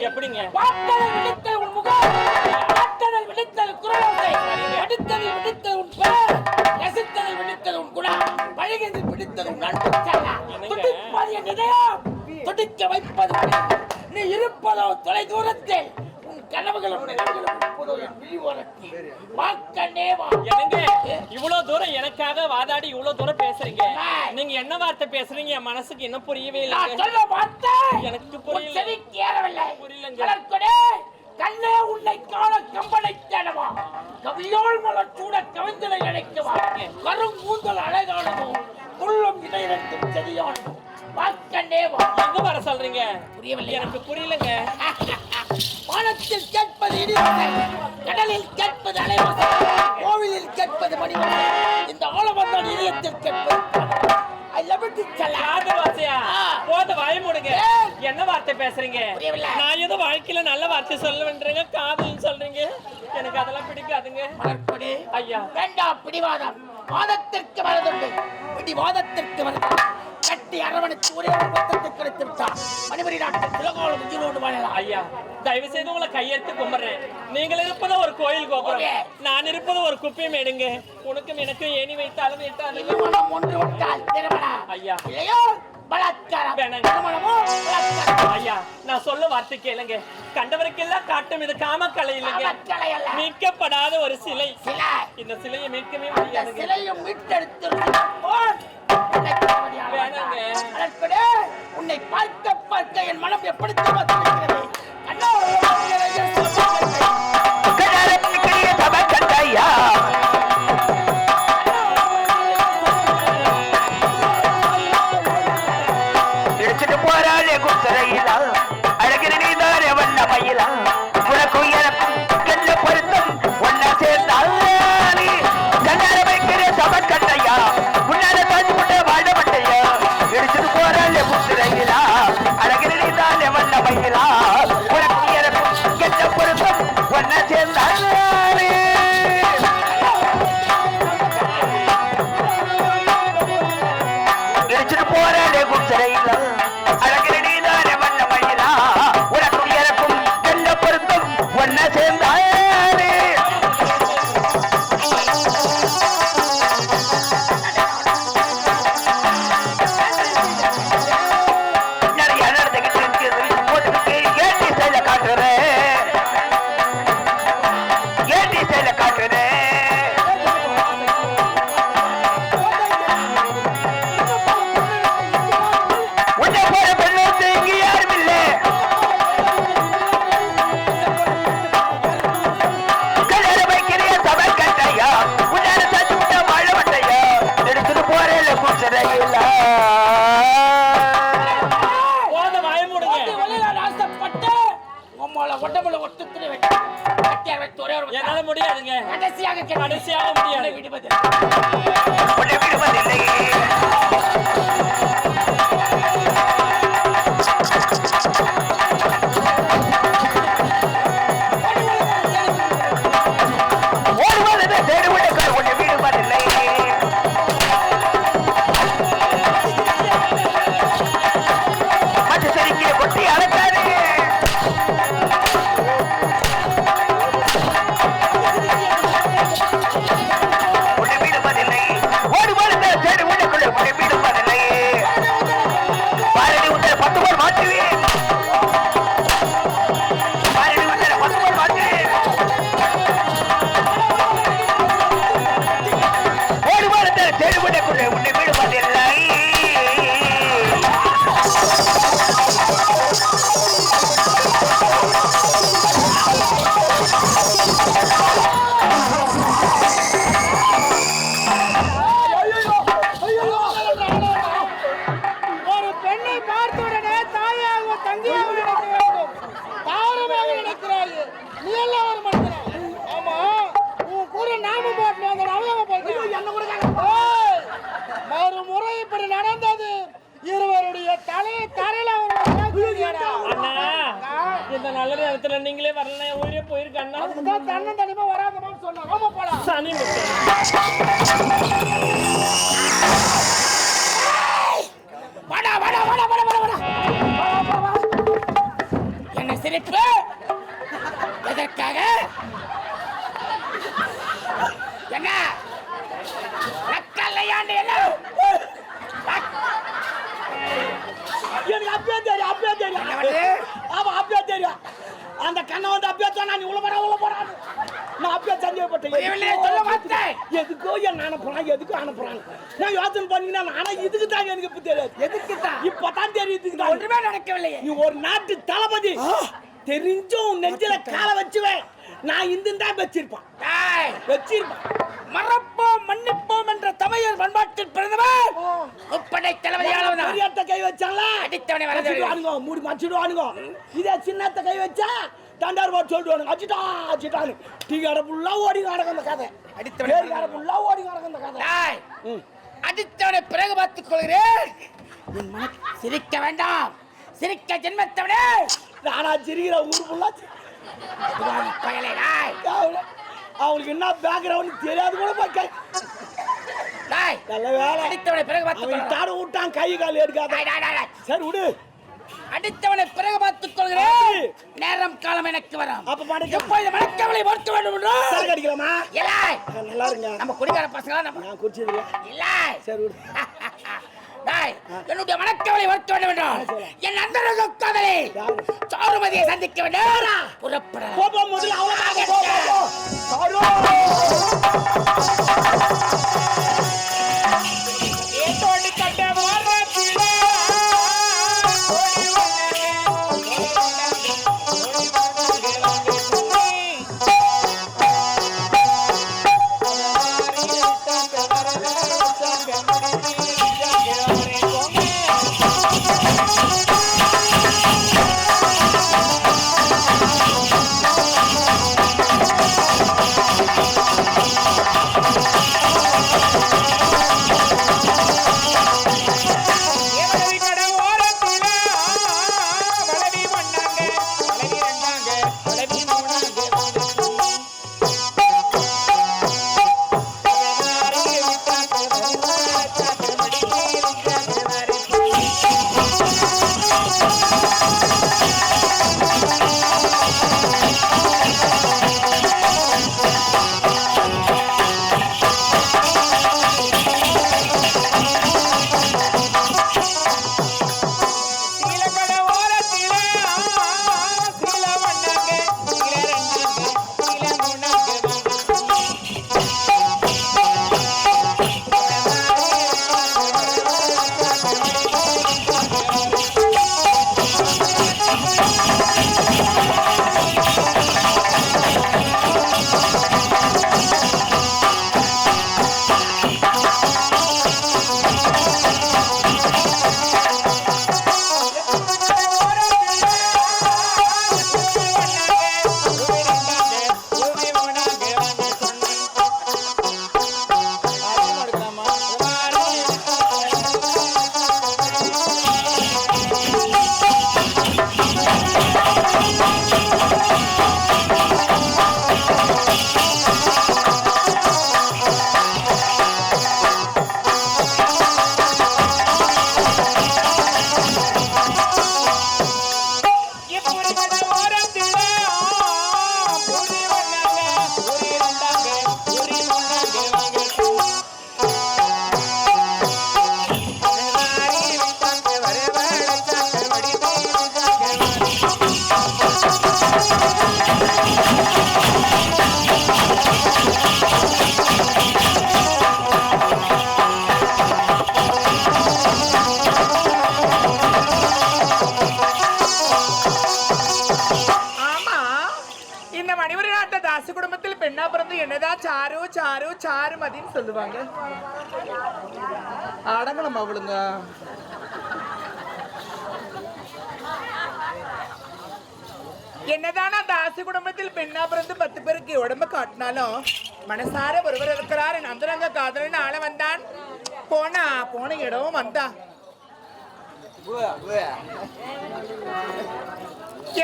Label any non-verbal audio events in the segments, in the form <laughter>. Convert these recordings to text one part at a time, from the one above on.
எப்படிங்க? பார்த்ததில் விழித்தது உன் முகம் பார்த்ததில் விழித்தது குரலோசை எடுத்ததில் விழித்தது உன் பெயர் ரசித்ததில் விழித்தது உன் குணம் பழகியதில் பிடித்தது உன் செல்ல துடிப்பது என் இதயம் துடிக்க வைப்பது. நீ இருப்பதோ தொலை தூரத்தில் இவ்வளவு தூரம் எனக்காக வாதாடி இவ்வளவு தூரம் பேசுறீங்க? நீங்க என்ன வார்த்தை பேசுறீங்க? என் மனசுக்கு இன்னும் புரியவே நான் இல்லைங்க சொல்ல வார்த்தை எனக்கு புரியல. புரியலங்க. கண்ணே உன்னை காண கம்பனை தேடவா. கவியோள் மலர் சூட கவிந்தலை அழைக்கவா கரும் கூந்தல் அழகானதோ உள்ளம் இடையிரண்டும் செடியானதோ வாக்கண்ணே வா. எங்க வர சொல்றீங்க? புரியவில்லையா? எனக்கு புரியலங்க. <laughs> வானத்தில் கேட்பது இடிவசை கடலில் கேட்பது அலைவசை கோவிலில் கேட்பது மணிவசை. இந்த ஆழவந்தான் இதயத்தில் கேட்பது ஐ லவ் இட். போத வாய முடுங்க. என்ன வார்த்தை பேசுறீங்க. நான் ஏதோ வாழ்க்கையில நல்ல வார்த்தை சொல்லுவேன்றீங்க காதல்னு சொல்றீங்க. எனக்கு அதெல்லாம் பிடிக்காதுங்க. ஐயா. வேண்டாம் பிடிவாதம். வாதத்திற்கு வரதுண்டு பிடிவாதத்திற்கு வரது கட்டி அரவணைத்து ஒரே ஒரு மொத்தத்தை கிடைத்து விட்டார். மணிமணி நாட்டில் திலகாலம் உயிரோடு வாழலாம். ஐயா தயவு செய்து உங்களை கையெடுத்து கும்பிடுறேன். நீங்கள் இருப்பது ஒரு கோயில் கோபுரம். நான் இருப்பது ஒரு குப்பை மேடுங்க உனக்கும் எனக்கும் ஏணி வைத்தாலும் வைத்தாலும் ஒன்று விட்டால் ஐயா. நான் சொல்ல வார்த்தை கேளுங்க. கண்டவருக்கெல்லாம் காட்டும் இது காமக்கலை இல்லைங்க. மீட்கப்படாத ஒரு சிலை. இந்த சிலையை மீட்கவே அந்த முடியாதுங்க. சிலையும் மீட்டெடுத்து உன்னை பார்க்க பார்க்க என் மனம் எப்படி எடுத்துட்டு போறாளே ஆமா எதுக்கோ என்ன அனுப்புறான் எதுக்கோ அனுப்புறான் நான் யோசனை பண்ணீங்கன்னா ஆனா இதுக்கு தான் எனக்கு இப்ப தெரியாது. எதுக்கு தான் இதுக்கு தான் ஒன்றுமே நடக்கவில்லையே. நீ ஒரு நாட்டு தளபதி. தெரிஞ்சும் நெஞ்சில காலை வச்சுவேன். நான் இந்த தான் வச்சிருப்பான் வச்சிருப்பான். மறப்போம் மன்னிப்போம் என்ற தமிழர் பண்பாட்டில் பிறந்தவர் முப்படை தளபதியாளவன் பெரியத்த கை வச்சாங்களா அடித்தவனை வரது மூடி மச்சிடுவானுங்க இதே சின்னத்த கை வச்சா தண்டார் போட்டு சொல்லிடுவானுங்க அச்சிட்டா அச்சிட்டானு டீ கடை ஃபுல்லா ஓடி நடக்கும் அந்த கதை. அடித்தவனை கடை ஃபுல்லா ஓடி நடக்கும் அந்த கதை. அடித்தவனை பிறகு பார்த்துக் கொள்கிறேன். என் மனது சிரிக்க வேண்டாம். சிரிக்க ஜென்மத்தவனே. நானா சிரிக்கிற ஊர் ஃபுல்லா இதுவாதி பயலே டேய். அவங்களுக்கு என்ன பேக்ரவுண்ட் தெரியாது கூட டேய், நல்ல வேலை. அடித்தவனை பிறகு கொள்கிறேன். தாடு விட்டான் கை கால் எடுக்காத. சரி விடு. அடித்தவனை பிறகு பார்த்துக் கொள்கிறேன். நேரம் காலம் எனக்கு வரும். எப்பொழுது மணக்கவளை மறுக்க வேண்டும் அடிக்கலாமா? இல்லை. நல்லா இருங்க. நம்ம குடிகார பசங்களா நம்ம குடிச்சது இல்ல. சரி <laughs> என்னுடைய மனக்கவலை வருத்த வேண்டும் என்றால் என் அந்தரங்க காதலை சாருமதியை சந்திக்க வேண்டும். புறப்பட போ போ முதல்ல அவளை பார்க்க போ போ போ. சாரு! இந்த மணிவரி நாட்ட தாச குடும்பத்தில் பெண்ணா பிறந்து என்னதான் சாரு சாரு சாருமதின்னு சொல்லுவாங்க. அடங்கணும் அவளுங்க. என்னதான் அந்த ஆசை குடும்பத்தில் பெண்ணா பிறந்து பத்து பேருக்கு உடம்பு காட்டினாலும் மனசார ஒருவர் இருக்கிறார். என் அந்தரங்க காதலன் ஆள வந்தான். போனா போன இடமும் வந்தா.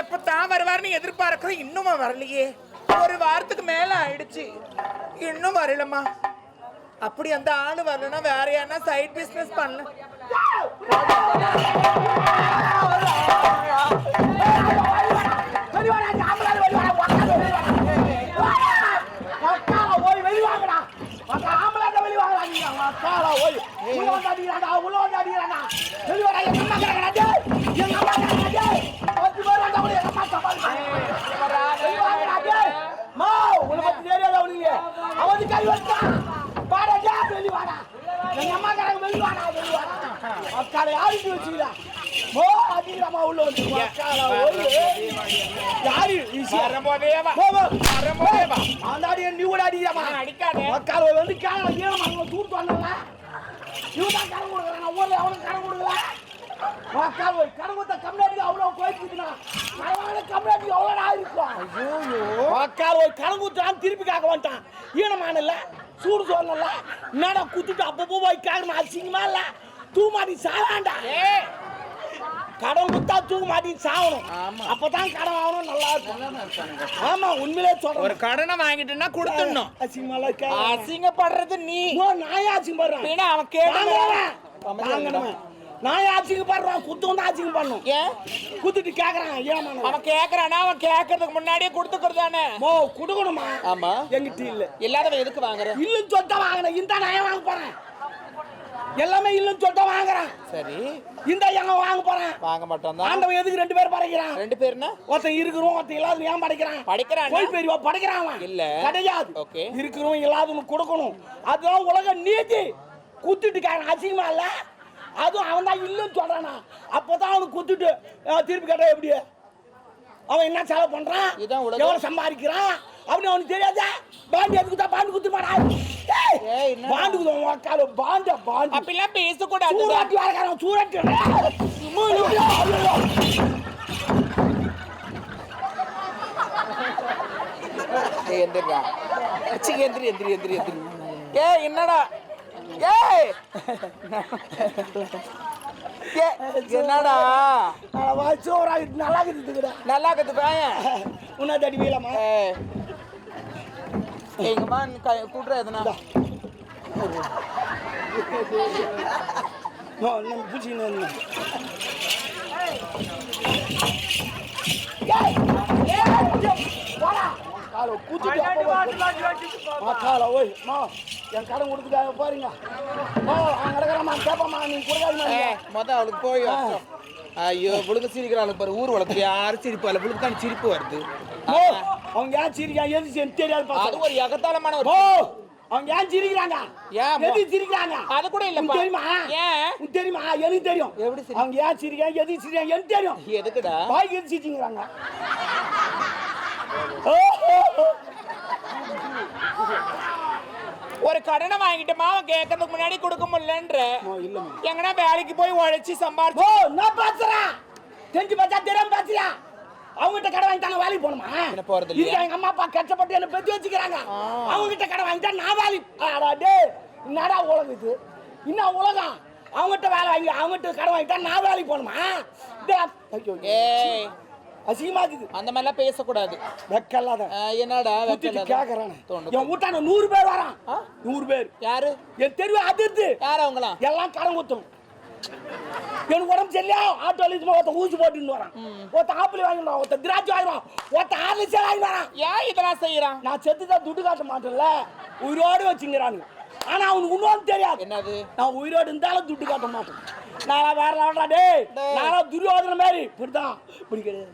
எப்பதான் வருவார்னு எதிர்பார்க்கிறோம் இன்னும் வரலையே ஒரு வாரத்துக்கு மேல ஆயிடுச்சு இன்னும் வரலம்மா அப்படி அந்த ஆள் வரலன்னா வேற யாருன்னா சைட் பிசினஸ் பண்ணல வெளிவாடா சாம்பலால வெளிவாடா உக்காந்து வெளிவாடா மக்கால ஓய் வெளிவாங்கடா மக்கா ஆம்பளாட்ட வெளிவாங்கடா நீ மக்கால ஓய் உள்ள வந்து அடிக்கிறாடா உள்ள வந்து அடிக்கிறாடா வெளிவாடா எங்க அம்மா கிடக்குறா டேய் எங்க அம்மா கிடக்குறா டேய் பத்து பேர் வந்தா கூட எங்க அம்மா சமாளிப்பாங்க வெளிவாங்கடா டேய் மா உன்னை பத்தி தெரியாதா உனக்கு அவன் கை வச்சான் பாடா டேய் வெளிவாடா எங்க அம்மா கிடக்கு வெளிவாடா வெளிவாடா மக்கால யாருக்கு வச்சுக்கிறா மோ அடிக்கிறாமா உள்ள வந்து மக்கால ஓய் யாரு ஈஸியா வரும்போதே வா போ, போ. வரும்போதே வா அந்த அடி நீ கூட அடிக்கிறமா அடிக்காதே மக்கள் வந்து கால ஈரம் அவங்க தூட்டு வந்தாங்க இவன் தான் கடன் கொடுக்குறாங்க ஊர்ல அவனுக்கு கடன் கொடுக்கல மக்கள் போய் கடன் கொடுத்த கம்யூனிட்டி அவ்வளவு போயிட்டுனா பரவாயில்ல கம்யூனிட்டி எவ்வளோ இருக்கும் மக்கள் போய் கடன் கொடுத்தான் திருப்பி காக்க மாட்டான் ஈனமான இல்ல சூடு சொல்லல என்னடா குத்துட்டு அப்பப்போ போய் கேட்கணும் அசிங்கமா இல்ல தூமாடி சாராண்டா கடன் கொடுத்தா தூக்க மாட்டி சாகணும். அப்பதான் கடன் ஆகணும் நல்லா இருக்கும். ஆமா உண்மையிலே சொல்றேன். ஒரு கடனை வாங்கிட்டுன்னா கொடுத்துடணும். அசிங்கமால அசிங்கப்படுறது நீ. நான் அசிங்கப்படுறேன் பின்ன அவன் கேட்டான் வாங்கணுமே நான் அசிங்கப்படுறேன் குத்து வந்து அசிங்கம் பண்ணும் ஏன் குத்துட்டு கேக்குறான் ஏமான அவன் கேக்குறானா? அவன் கேக்குறதுக்கு முன்னாடியே கொடுத்துக்கிறதானே மோ குடுக்கணுமா? ஆமா. எங்கிட்ட இல்ல. இல்லாதவன் எதுக்கு வாங்குற? இல்லுன்னு சொல்லிட்டு வாங்கினேன் இந்த நான் வாங்க போறேன். எல்லாமே இல்லுன்னு சொல்லிட்டு வாங்குறேன். சரி. இந்த எங்க வாங்க போறேன். வாங்க மாட்டோம் தான். ஆண்டவன் எதுக்கு ரெண்டு பேர் படைக்கிறான்? ரெண்டு பேர்னா ஒருத்தன் இருக்கிறோம் ஒருத்தன் இல்லாத ஏன் படைக்கிறான்? படிக்கிறானா? போய் பெரியவா படைக்கிறான். இல்ல. கிடையாது. Okay. இருக்கிறோம் இல்லாதவனுக்கு கொடுக்கணும். அதுதான் உலக நீதி. குத்துட்டுக்காரன் அசிங்கமா இல்ல? அதுவும் அவன் தான் இல்லைன்னு சொல்றானா. அப்பதான் அவனுக்கு குத்துட்டு திருப்பி கேட்டா எப்படி? அவன் என்ன செலவு உலகம். எவ்வளவு சம்பாதிக்கிறான்? அப்படின்னு அவனுக்கு தெரியாதா? பாண்டு எதுக்கு தான் பாண்டு குத்து மாடா ஏய், என்ன? பாண்டு குத்து உக்கால பாண்ட பாண்டு அப்படிலாம் பேசக்கூடாது. சூறாட்டி வரக்காரன் சூறாட்டி. எந்திரா சி எந்திரி எந்திரி எந்திரி எந்திரி. ஏய் என்னடா? ஏய்! என்னடா? சோறா நல்லா இருக்குதுடா நல்லா கத்து பையன். உன்னை தடி வீலமா எங்கம்மா கூட்டுற எதுனா. நம்ம பூச்சின்னு கால ஓய் மா என் கடன் கொடுத்துட்டாங்க பாருங்க மா அவன் கிடக்குறமா கேப்பமா நீ கொடுக்காதமா ஏய் மொத அவளுக்கு போய். ஐயோ புழுக்க சிரிக்கிறாள் பாரு ஊர் வளர்த்து யாரும் சிரிப்பு அல்ல புழுக்கு தான் சிரிப்பு வருது ஓ அவங்க ஏன் சிரிக்கா எது தெரியாது அது ஒரு எகத்தாளமான ஒரு அவங்க ஏன் சிரிக்கிறாங்க? ஏன் எது சிரிக்கிறாங்க? அது கூட. உனக்கு தெரியுமா? ஏன்? உனக்கு தெரியுமா? எனக்கு தெரியும். எப்படி அவங்க ஏன் சிரிக்கிறாங்க? எது சிரிக்கிறாங்க? எனக்கு தெரியும். எதுக்குடா? பாய்க்கு எது ஒரு கடனை வாங்கிட்டோமா? அவன் கேட்கறதுக்கு முன்னாடி கொடுக்க முடியலன்ற. எங்கன்னா வேலைக்கு போய் உழைச்சி ஓ சம்பாரிச்சு நான் பேசுறேன். தெரிஞ்சு பார்த்தா தெரியாம பேசுறியா? அவங்ககிட்ட கடை வாங்கிட்டாங்க வேலைக்கு போகணுமா? என்ன போறது? இதுக்கு எங்க அம்மா அப்பா கஷ்டப்பட்டு என்ன பெற்று வச்சுக்கிறாங்க. அவங்ககிட்ட கடை வாங்கிட்டா நான் வேலைக்கு டேய் என்னடா உலகம் இது? என்ன உலகம்? அவங்ககிட்ட வேலை வாங்கி அவங்ககிட்ட கடை வாங்கிட்டா நான் வேலைக்கு போகணுமா? ஏய். அசிங்கமா இருக்குது. அந்த மாதிரிலாம் பேசக்கூடாது. வெக்கல்லாத. என்னடா ஊத்திட்டு வெக்கல கேக்குறானே. என் வீட்டான நூறு பேர் வரான்? நூறு பேர். யாரு? என் தெருவு அதிர்ந்து யார் அவங்களாம் எல்லாம் கடன் குத்தும். எனக்கு உடம்பு சரியா ஆட்டோல இது ஒருத்தன் ஊசி போட்டுன்னு வரான். ஒருத்தன் ஆப்பிள் வாங்கிட்டு வரான் ஒருத்தன் திராட்சை வாங்கிடுவான் ஒருத்தன் ஆர்லிஸே வாங்கிட்டு வரான். ஏன் இதெல்லாம் செய்யறான்? நான் செத்து தான் துட்டு காட்ட மாட்டேன்ல. உயிரோடு வச்சுங்கிறானுங்க. ஆனா அவனுக்கு இன்னொன்று தெரியாது. என்னது? நான் உயிரோடு இருந்தாலும் துட்டு காட்ட மாட்டேன். நான் வேற லெவல்டா டேய் டேய். நான் துரியோதன மாதிரி. இப்படிதான் இப்படி கிடையாது.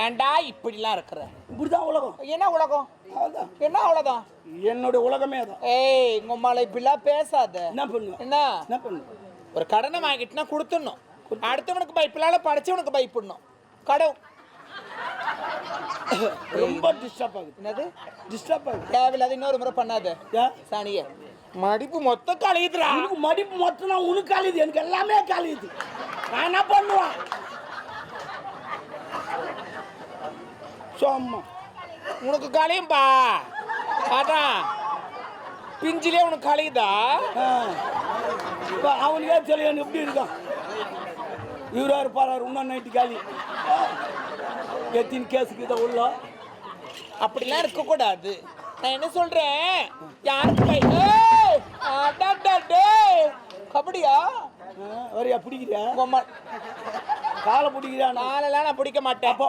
ஏன்டா இப்படிலாம் இருக்கிற? இப்படிதான் உலகம். என்ன உலகம்? அவ்வளவுதான். என்ன அவ்வளவுதான்? என்னோட உலகமே தான் ஏய் உங்க அம்மால இப்படிலாம் பேசாத. என்ன பண்ணு என்ன? என்ன பண்ணு ஒரு கடனை வாங்கிட்டுனா கொடுத்துடணும். அடுத்தவனுக்கு பயப்பில்லால படிச்சவனுக்கு பயப்படணும். கடவு ரொம்ப டிஸ்டர்ப் ஆகுது. என்னது? டிஸ்டர்ப் ஆகுது. தேவையில்லாத இன்னொரு முறை பண்ணாத. சாணிய. மடிப்பு மொத்தம் கழியுதுடா. உனக்கு மடிப்பு மொத்தம் நான் உனக்கு காலிது எனக்கு எல்லாமே காலிது நான் என்ன பண்ணுவேன்? சும்மா. உனக்கு கலையும்பா அதான் பிஞ்சிலே உனக்கு கலையுதா. இப்ப அவனுக்கே தெரியும் எப்படி இருக்கான்? இவரா இருப்பாரு? இன்னும் நைட்டு காலி. எத்தின் கேஸுக்கு இதை உள்ள. அப்படிலாம் இருக்க கூடாது நான் என்ன சொல்றேன்? யாருக்கு கை ஆ, வரியா பிடிக்கிறியா? காலை பிடிக்கிறான் காலெல்லாம் நான் பிடிக்க மாட்டேன். அப்போ